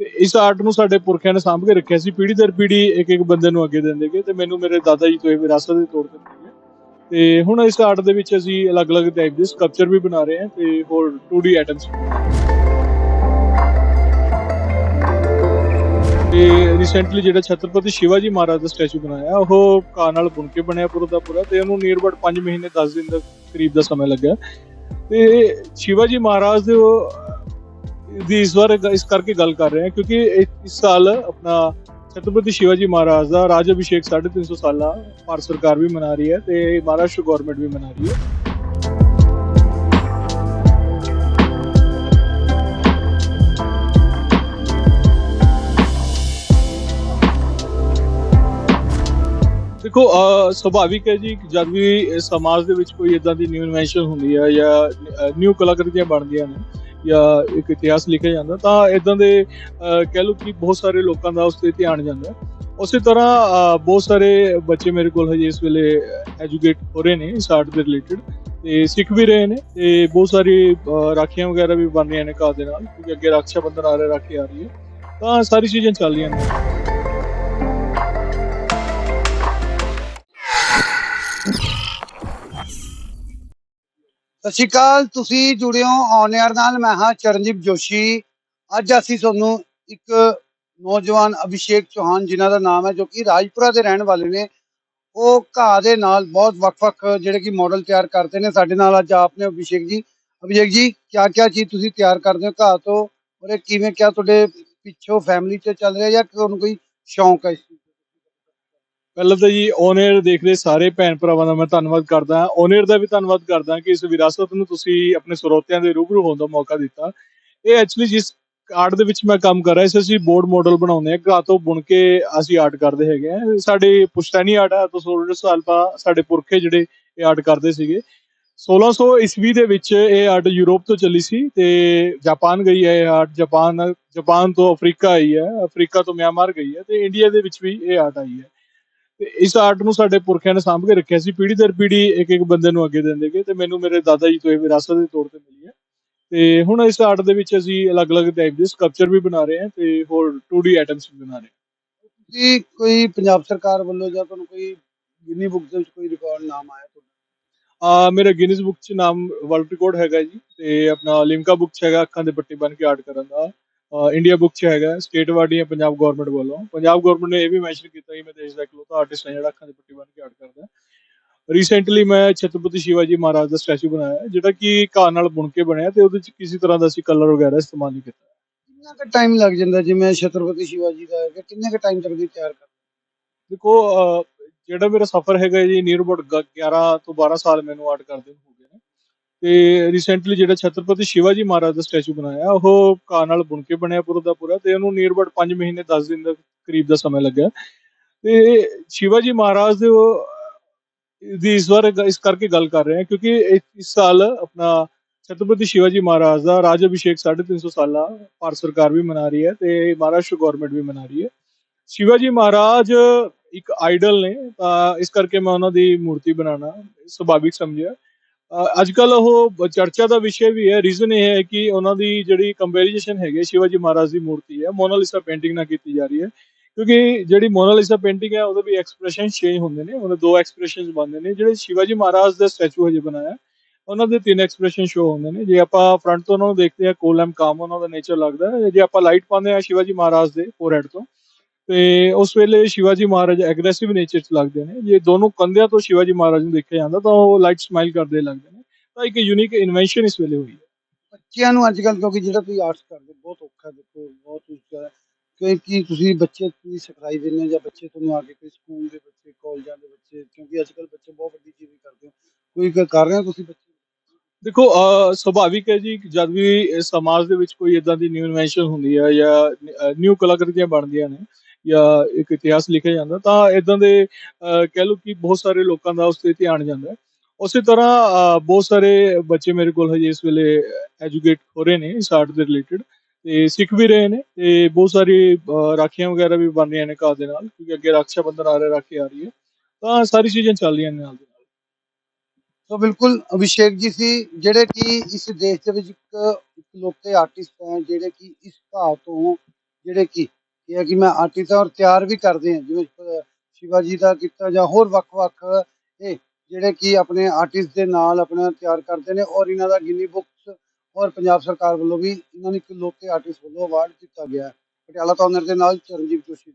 ਤੇ ਇਸ ਆਰਟ ਨੂੰ ਸਾਡੇ ਪੁਰਖਿਆਂ ਨੇ ਸਾਂਭ ਕੇ ਰੱਖਿਆ ਸੀ। ਪੀੜ੍ਹੀ ਦਰ ਪੀੜ੍ਹੀ ਇੱਕ ਇੱਕ ਬੰਦੇ ਨੂੰ ਅੱਗੇ ਦਿੰਦੇ ਤੇ ਮੈਨੂੰ ਮੇਰੇ ਦਾਦਾ ਜੀ ਤੋਂ ਇਹ ਵਿਰਾਸਤ ਦੇ ਤੌਰ ਤੇ ਮਿਲੀ ਤੇ ਹੁਣ ਇਸ ਆਰਟ ਦੇ ਵਿੱਚ ਅਸੀਂ ਅਲੱਗ-ਅਲੱਗ ਟਾਈਪ ਦੇ ਸਕਲਪਚਰ ਵੀ ਬਣਾ ਰਹੇ ਹਾਂ ਤੇ ਹੋਰ 2D ਆਈਟਮਸ ਤੇ ਰੀਸੈਂਟਲੀ ਜਿਹੜਾ ਛਤਰਪਤੀ ਸ਼ਿਵਾਜੀ ਮਹਾਰਾਜ ਦਾ ਸਟੈਚੂ ਬਣਾਇਆ, ਉਹ ਘਾਹ ਨਾਲ ਬੁਣ ਕੇ ਬਣਿਆ ਪੂਰਾ ਦਾ ਪੂਰਾ ਤੇ ਉਹਨੂੰ ਨੀਅਰ ਅਬਾਊਟ 5 ਮਹੀਨੇ 10 ਦਿਨ ਦਾ ਕਰੀਬ ਦਾ ਸਮਾਂ ਲੱਗਿਆ। ਤੇ ਸ਼ਿਵਾਜੀ ਮਹਾਰਾਜ ਦੇ ਉਹ ਦੀ ਇਸ ਵਾਰ ਇਸ ਕਰਕੇ ਗੱਲ ਕਰ ਰਹੇ ਹਾਂ, ਕਿਉਂਕਿ ਇਸ ਸਾਲ ਆਪਣਾ ਛਤਰਪਤੀ ਸ਼ਿਵਾਜੀ ਮਹਾਰਾਜ ਦਾ ਰਾਜ ਅਭਿਸ਼ੇਕ 350 ਸਾਲਾ ਭਾਰਤ ਸਰਕਾਰ ਵੀ ਮਨਾ ਰਹੀ ਹੈ ਤੇ ਮਹਾਰਾਸ਼ਟਰ ਗਵਰਨਮੈਂਟ ਵੀ ਮਨਾ ਰਹੀ ਹੈ। ਦੇਖੋ ਸੁਭਾਵਿਕ ਹੈ ਜੀ ਜਦ ਵੀ ਸਮਾਜ ਦੇ ਵਿੱਚ ਕੋਈ ਇਦਾਂ ਦੀ ਨਿਊ ਇਨਵੈਂਸ਼ਨ ਹੁੰਦੀ ਹੈ ਜਾਂ ਨਿਊ ਕਲਾਕ੍ਰਿਤੀਆਂ ਬਣਦੀਆਂ ਨੇ ਜਾਂ ਇੱਕ ਇਤਿਹਾਸ ਲਿਖਿਆ ਜਾਂਦਾ, ਤਾਂ ਇਦਾਂ ਦੇ ਕਹਿ ਲਓ ਕਿ ਬਹੁਤ ਸਾਰੇ ਲੋਕਾਂ ਦਾ ਉਸ ਤੇ ਧਿਆਨ ਜਾਂਦਾ। ਉਸੇ ਤਰ੍ਹਾਂ ਬਹੁਤ ਸਾਰੇ ਬੱਚੇ ਮੇਰੇ ਕੋਲ ਹਜੇ ਇਸ ਵੇਲੇ ਐਜੂਕੇਟ ਹੋ ਰਹੇ ਨੇ ਇਸ ਆਰਟ ਦੇ ਰਿਲੇਟਡ ਤੇ ਸਿੱਖ ਵੀ ਰਹੇ ਨੇ, ਤੇ ਬਹੁਤ ਸਾਰੀ ਰਾਖੀਆਂ ਵਗੈਰਾ ਵੀ ਬਣ ਰਹੀਆਂ ਨੇ ਘਰ ਦੇ ਨਾਲ, ਕਿਉਂਕਿ ਅੱਗੇ ਰੱਖਿਆ ਬੰਧਨ ਆ ਰਿਹਾ, ਰਾਖੀ ਆ ਰਹੀ ਹੈ। ਤਾਂ ਸਾਰੀ ਚੀਜ਼ਾਂ ਚੱਲ ਰਹੀਆਂ ਨੇ। ਸਤਿ ਸ਼੍ਰੀ ਅਕਾਲ, ਤੁਸੀਂ ਜੁੜੇ ਹੋ ਔਨ 에ਅਰ ਨਾਲ, ਮੈਂ ਹਾਂ ਚਰਨਜੀਤ ਜੋਸ਼ੀ। ਅੱਜ ਅਸੀਂ ਤੁਹਾਨੂੰ ਇੱਕ ਨੌਜਵਾਨ ਅਭਿਸ਼ੇਕ ਚੌਹਾਨ ਜਿਨ੍ਹਾਂ ਦਾ ਨਾਮ ਹੈ, ਜੋ ਕਿ ਰਾਜਪੁਰਾ ਦੇ ਰਹਿਣ ਵਾਲੇ ਨੇ। ਉਹ ਘਾਹ ਦੇ ਨਾਲ ਬਹੁਤ ਵੱਖ-ਵੱਖ ਜਿਹੜੇ ਕਿ ਮਾਡਲ ਤਿਆਰ ਕਰਦੇ ਨੇ। ਸਾਡੇ ਨਾਲ ਅੱਜ ਆਪ ਨੇ ਅਭਿਸ਼ੇਕ ਜੀ। ਅਭਿਸ਼ੇਕ ਜੀ ਕਿਆ ਕਿਆ ਚੀਜ਼ ਤੁਸੀਂ ਤਿਆਰ ਕਰਦੇ ਹੋ ਘਾਹ ਤੋਂ? ਔਰ ਇਹ ਕਿਵੇਂ, ਕਿਆ ਤੁਹਾਡੇ ਪਿੱਛੋਂ ਫੈਮਿਲੀ 'ਚ ਚੱਲ ਰਿਹਾ ਜਾਂ ਤੁਹਾਨੂੰ ਕੋਈ ਸ਼ੌਂਕ ਹੈ ਇਸ ਪਹਿਲਾਂ ਤਾਂ ਜੀ ਓਨਰ ਦੇਖਦੇ ਸਾਰੇ ਭੈਣ ਭਰਾਵਾਂ ਦਾ ਮੈਂ ਧੰਨਵਾਦ ਕਰਦਾ। ਹਾਂ ਓਨਰ ਦਾ ਵੀ ਧੰਨਵਾਦ ਕਰਦਾ ਕਿ ਇਸ ਵਿਰਾਸਤ ਨੂੰ ਤੁਸੀਂ ਆਪਣੇ ਸਰੋਤਿਆਂ ਦੇ ਰੂਬਰੂ ਹੋਣ ਦਾ ਮੌਕਾ ਦਿੱਤਾ। ਇਹ ਐਕਚੁਅਲੀ ਜਿਸ ਆਰਟ ਦੇ ਵਿੱਚ ਮੈਂ ਕੰਮ ਕਰ ਰਿਹਾ ਸੀ, ਅਸੀਂ ਬੋਰਡ ਮਾਡਲ ਬਣਾਉਂਦੇ ਆ ਘਰਾਂ ਤੋਂ ਬੁਣ ਕੇ ਅਸੀਂ ਆਰਟ ਕਰਦੇ ਹੈਗੇ ਆ ਸਾਡੇ ਪੁਸ਼ਤੈਨੀ ਆਰਟ ਆ ਤੋਂ 16 ਸਾਲ ਪਾ ਸਾਡੇ ਪੁਰਖੇ ਜਿਹੜੇ ਇਹ ਆਰਟ ਕਰਦੇ ਸੀਗੇ। 1600 ਈਸਵੀ ਦੇ ਵਿੱਚ ਇਹ ਆਰਟ ਯੂਰਪ ਤੋਂ ਚੱਲੀ ਸੀ ਤੇ ਜਾਪਾਨ ਗਈ ਹੈ ਇਹ ਆਰਟ ਜਾਪਾਨ ਜਾਪਾਨ ਤੋਂ ਅਫਰੀਕਾ ਆਈ ਹੈ। ਅਫਰੀਕਾ ਤੋਂ ਮਿਆਂਮਾਰ ਗਈ ਹੈ ਤੇ ਇੰਡੀਆ ਦੇ ਵਿੱਚ ਵੀ ਇਹ ਆਰਟ ਆਈ ਹੈ। ਤੇ ਇਸ ਆਰਟ ਨੂੰ ਸਾਡੇ ਪੁਰਖਿਆਂ ਨੇ ਸਾਂਭ ਕੇ ਰੱਖਿਆ ਸੀ। ਪੀੜ੍ਹੀ ਦਰ ਪੀੜ੍ਹੀ ਇੱਕ ਇੱਕ ਬੰਦੇ ਨੂੰ ਅੱਗੇ ਦਿੰਦੇ ਗਏ ਤੇ ਮੈਨੂੰ ਮੇਰੇ ਦਾਦਾ ਜੀ ਤੋਂ ਇਹ ਵਿਰਾਸਤ ਦੇ ਤੌਰ ਤੇ ਮਿਲੀ ਹੈ। ਤੇ ਹੁਣ ਇਸ ਆਰਟ ਦੇ ਵਿੱਚ ਅਸੀਂ ਅਲੱਗ-ਅਲੱਗ ਟਾਈਪ ਦੇ ਸਕਲਪਚਰ ਵੀ ਬਣਾ ਰਹੇ ਹਾਂ ਤੇ ਹੋਰ 2D ਆਈਟਮਸ ਵੀ ਬਣਾ ਰਹੇ ਹਾਂ। ਤੁਸੀਂ ਕੋਈ ਪੰਜਾਬ ਸਰਕਾਰ ਵੱਲੋਂ ਜਾਂ ਤੁਹਾਨੂੰ ਕੋਈ ਗਿਨੀ ਬੁੱਕ ਦੇ ਵਿੱਚ ਕੋਈ ਰਿਕਾਰਡ ਨਾਮ ਆਇਆ ਤੁਹਾਡਾ? ਆ ਮੇਰਾ ਗਿਨੀਜ਼ ਬੁੱਕ 'ਚ ਨਾਮ ਵਰਲਡ ਰਿਕਾਰਡ ਹੈਗਾ ਜੀ ਤੇ ਆਪਣਾ ਲਿਮਕਾ ਬੁੱਕ 'ਚ ਹੈਗਾ ਅੱਖਾਂ ਦੇ ਪੱਟੀ ਬਣ ਕੇ ਆਰਟ ਕਰਨ ਦਾ। ਇੰਡੀਆ ਬੁੱਕ 'ਚ ਹੈਗਾ ਸਟੇਟ ਅਵਾਰਡ ਹੈ ਪੰਜਾਬ ਗਵਰਨਮੈਂਟ ਵੱਲੋਂ। ਪੰਜਾਬ ਗਵਰਨਮੈਂਟ ਨੇ ਇਹ ਵੀ ਮੈਂਸ਼ਨ ਕੀਤਾ ਕਿ ਮੈਂ ਦੇਸ਼ ਦਾ ਇਕਲੌਤਾ ਆਰਟਿਸਟ ਹਾਂ ਜਿਹੜਾ ਅੱਖਾਂ ਦੇ ਪੱਟੀ ਬਣ ਕੇ ਆਰਟ ਕਰਦਾ ਰੀਸੈਂਟਲੀ ਮੈਂ ਛਤਰਪਤੀ ਸ਼ਿਵਾਜੀ ਮਹਾਰਾਜ ਦਾ ਸਟੈਚੂ ਬਣਾਇਆ ਜਿਹੜਾ ਕਿ ਘਾਹ ਨਾਲ ਬੁਣ ਕੇ ਬਣਿਆ ਤੇ ਉਹਦੇ 'ਚ ਕਿਸੇ ਤਰ੍ਹਾਂ ਦਾ ਅਸੀਂ ਕਲਰ ਵਗੈਰਾ ਇਸਤੇਮਾਲ ਨਹੀਂ ਕੀਤਾ। ਕਿੰਨਾ ਕੁ ਟਾਈਮ ਲੱਗ ਜਾਂਦਾ ਜਿਵੇਂ ਛਤਰਪਤੀ ਸ਼ਿਵਾਜੀ ਦਾ ਹੈਗਾ ਕਿੰਨੇ ਕੁ ਟਾਈਮ ਤੱਕ ਦੀ ਤਿਆਰ ਕਰ ਦੇਖੋ ਅਹ, ਜਿਹੜਾ ਮੇਰਾ ਸਫ਼ਰ ਹੈਗਾ ਜੀ ਨੀਅਰ ਅਬਾਊਟ 11 ਤੋਂ 12 ਸਾਲ ਮੈਨੂੰ ਆਰਟ ਕਰਦੇ ਨੂੰ ਹੋ ਗਏ ਤੇ ਰੀਸੈਂਟਲੀ ਜਿਹੜਾ ਛਤਰਪਤੀ ਸ਼ਿਵਾਜੀ ਮਹਾਰਾਜ ਦਾ ਸਟੈਚੂ ਬਣਾਇਆ, ਉਹ ਘਾਹ ਨਾਲ ਬੁਣ ਕੇ ਬਣਿਆ ਪੂਰਾ ਦਾ ਪੂਰਾ ਤੇ ਉਹਨੂੰ ਨੀਅਰ ਅਬਾਊਟ 5 ਮਹੀਨੇ 10 ਦਿਨ ਦਾ ਕਰੀਬ ਦਾ ਸਮਾਂ ਲੱਗਿਆ। ਤੇ ਸ਼ਿਵਾਜੀ ਮਹਾਰਾਜ ਦੇ ਉਹ, ਦੀ ਇਸ ਵਾਰ ਇਸ ਕਰਕੇ ਗੱਲ ਕਰ ਰਹੇ ਹਾਂ ਕਿਉਂਕਿ ਇਸ ਸਾਲ ਆਪਣਾ ਛਤਰਪਤੀ ਸ਼ਿਵਾਜੀ ਮਹਾਰਾਜ ਦਾ ਰਾਜ ਅਭਿਸ਼ੇਕ 350 ਸਾਲਾ ਭਾਰਤ ਸਰਕਾਰ ਵੀ ਮਨਾ ਰਹੀ ਹੈ ਤੇ ਮਹਾਰਾਸ਼ਟਰ ਗਵਰਨਮੈਂਟ ਵੀ ਮਨਾ ਰਹੀ ਹੈ। ਸ਼ਿਵਾਜੀ ਮਹਾਰਾਜ ਇੱਕ ਆਈਡਲ ਨੇ, ਤਾਂ ਇਸ ਕਰਕੇ ਮੈਂ ਉਹਨਾਂ ਦੀ ਮੂਰਤੀ ਬਣਾਉਣਾ ਸੁਭਾਵਿਕ ਸਮਝਿਆ। ਅੱਜ ਕੱਲ ਉਹ ਚਰਚਾ ਦਾ ਵਿਸ਼ੇ ਵੀ ਹੈ ਰੀਜ਼ਨ ਇਹ ਹੈ ਕਿ ਉਹਨਾਂ ਦੀ ਜਿਹੜੀ ਕੰਪੈਰੀਜ਼ਨ ਹੈਗੀ ਹੈ, ਸ਼ਿਵਾਜੀ ਮਹਾਰਾਜ ਦੀ ਮੂਰਤੀ ਹੈ ਮੋਨਾਲਿਸਾ ਪੇਂਟਿੰਗ ਨਾਲ ਕੀਤੀ ਜਾ ਰਹੀ ਹੈ, ਕਿਉਂਕਿ ਜਿਹੜੀ ਮੋਨਾਲੀਸਾ ਪੇਂਟਿੰਗ ਹੈ, ਉਹਦੇ ਵੀ ਐਕਸਪ੍ਰੈਸ਼ਨ ਚੇਂਜ ਹੁੰਦੇ ਨੇ, ਉਹਦੇ ਦੋ ਐਕਸਪ੍ਰੈਸ਼ਨਸ ਬਣਦੇ ਨੇ, ਜਿਹੜੇ ਸ਼ਿਵਾਜੀ ਮਹਾਰਾਜ ਦਾ ਸਟੈਚੂ ਹਜੇ ਬਣਾਇਆ ਉਹਨਾਂ ਦੇ ਤਿੰਨ ਐਕਸਪ੍ਰੈਸ਼ਨ ਸ਼ੋ ਹੁੰਦੇ ਨੇ, ਜੇ ਆਪਾਂ ਫਰੰਟ ਤੋਂ ਉਹਨਾਂ ਨੂੰ ਦੇਖਦੇ ਹਾਂ ਕੋਲਮ ਕਾਮ ਉਹਨਾਂ ਦਾ ਨੇਚਰ ਲੱਗਦਾ ਹੈ, ਜੇ ਆਪਾਂ ਲਾਈਟ ਪਾਉਂਦੇ ਹਾਂ ਸ਼ਿਵਾਜੀ ਮਹਾਰਾਜ ਦੇ ਫੋਰਹੈਡ ਤੋਂ ਤੇ ਉਸ ਵੇਲੇ ਸ਼ਿਵਾਜੀ ਮਹਾਰਾਜ ਐਗਰੈਸਿਵ ਨੇਚਰ ਚ ਲੱਗਦੇ ਨੇ। ਜੇ ਦੋਨੋਂ ਕੰਧਿਆਂ ਤੋਂ ਸ਼ਿਵਾਜੀ ਮਹਾਰਾਜ ਨੂੰ ਦੇਖਿਆ ਜਾਂਦਾ ਤਾਂ ਉਹ ਲਾਈਟ ਸਮਾਈਲ ਕਰਦੇ ਲੱਗਦੇ ਨੇ। ਤਾਂ ਇੱਕ ਯੂਨੀਕ ਇਨਵੈਂਸ਼ਨ ਇਸ ਵੇਲੇ ਹੋਈ ਹੈ। ਬੱਚਿਆਂ ਨੂੰ ਅੱਜ ਕੱਲ ਕਿਉਂਕਿ ਜਿਹੜਾ ਤੁਸੀਂ ਆਰਟਸ ਕਰਦੇ ਬਹੁਤ ਔਖਾ ਦੇਖੋ ਬਹੁਤ ਮੁਸ਼ਕਿਲ ਕਿਉਂਕਿ ਤੁਸੀਂ ਬੱਚੇ ਦੀ ਸਿਖਲਾਈ ਦਿੰਦੇ ਹੋ ਜਾਂ ਬੱਚੇ ਤੁਹਾਨੂੰ ਆ ਕੇ ਕੋਈ ਸਕੂਲ ਦੇ ਬੱਚੇ ਕਾਲਜਾਂ ਦੇ ਬੱਚੇ ਕਿਉਂਕਿ ਅੱਜ ਕੱਲ ਬੱਚੇ ਬਹੁਤ ਵੱਡੀ ਚੀਜ਼ ਕਰਦੇ ਹੋ ਕੋਈ ਕਰ ਰਹੇ ਹੋ ਤੁਸੀਂ ਬੱਚੇ? ਦੇਖੋ ਸੁਭਾਵਿਕ ਹੈ ਜੀ ਜਦ ਵੀ ਸਮਾਜ ਦੇ ਵਿੱਚ ਕੋਈ ਇਦਾਂ ਦੀ ਨਿਊ ਇਨਵੈਂਸ਼ਨ ਹੁੰਦੀ ਹੈ ਜਾਂ ਨਿਊ ਕਲਾਕ੍ਰਿਤੀਆਂ ਬਣਦੀਆਂ ਨੇ ਜਾਂ ਇੱਕ ਇਤਿਹਾਸ ਲਿਖਿਆ ਜਾਂਦਾ, ਤਾਂ ਇਦਾਂ ਦੇ ਕਹਿ ਲਓ ਕਿ ਬਹੁਤ ਸਾਰੇ ਲੋਕਾਂ ਦਾ ਉਸ ਤੇ ਧਿਆਨ ਜਾਂਦਾ ਹੈ। ਉਸੇ ਤਰ੍ਹਾਂ ਬਹੁਤ ਸਾਰੇ ਬੱਚੇ ਮੇਰੇ ਕੋਲ ਹਜੇ ਇਸ ਵੇਲੇ ਐਜੂਕੇਟ ਹੋ ਰਹੇ ਨੇ, ਇਸ ਆਰਟ ਦੇ ਰਿਲੇਟਡ ਤੇ ਸਿੱਖ ਵੀ ਰਹੇ ਨੇ, ਤੇ ਬਹੁਤ ਸਾਰੀ ਰਾਖੀਆਂ ਵਗੈਰਾ ਵੀ ਬਣ ਰਹੀਆਂ ਨੇ ਘਰ ਦੇ ਨਾਲ, ਕਿਉਂਕਿ ਅੱਗੇ ਰੱਖਿਆ ਬੰਧਨ ਆ ਰਿਹਾ, ਰਾਖੀ ਆ ਰਹੀ ਹੈ, ਤਾਂ ਸਾਰੀ ਚੀਜ਼ਾਂ ਚੱਲ ਰਹੀਆਂ ਨੇ ਨਾਲ ਦੀ ਨਾਲ। ਸੋ ਬਿਲਕੁਲ ਅਭਿਸ਼ੇਕ ਜੀ ਸੀ, ਜਿਹੜੇ ਕਿ ਇਸ ਦੇਸ਼ ਦੇ ਵਿੱਚ ਇੱਕ ਇਕਲੌਤੇ ਆਰਟਿਸਟ ਹੈ, ਜਿਹੜੇ ਕਿ ਇਸ ਭਾਵ ਤੋਂ, ਜਿਹੜੇ ਕਿ ਇਹ ਹੈ ਕਿ ਮੈਂ ਆਰਟਿਸਟ ਹਾਂ ਔਰ ਤਿਆਰ ਵੀ ਕਰਦੇ ਹਾਂ, ਜਿਵੇਂ ਸ਼ਿਵਾਜੀ ਦਾ ਕੀਤਾ ਜਾਂ ਹੋਰ ਵੱਖ-ਵੱਖ, ਇਹ ਜਿਹੜੇ ਕਿ ਆਪਣੇ ਆਰਟਿਸਟ ਦੇ ਨਾਲ ਆਪਣਾ ਤਿਆਰ ਕਰਦੇ ਨੇ ਔਰ ਇਹਨਾਂ ਦਾ ਗਿਨੀ ਬੁੱਕਸ ਔਰ ਪੰਜਾਬ ਸਰਕਾਰ ਵੱਲੋਂ ਵੀ ਇਹਨਾਂ ਨੂੰ ਇੱਕ ਲੋਕੇ ਆਰਟਿਸਟ ਵੱਲੋਂ ਅਵਾਰਡ ਦਿੱਤਾ ਗਿਆ ਪਟਿਆਲਾ ਤੋਂ ਓਨਰ ਦੇ ਨਾਲ ਚਰਨਜੀਤ ਜੋਸ਼ੀ।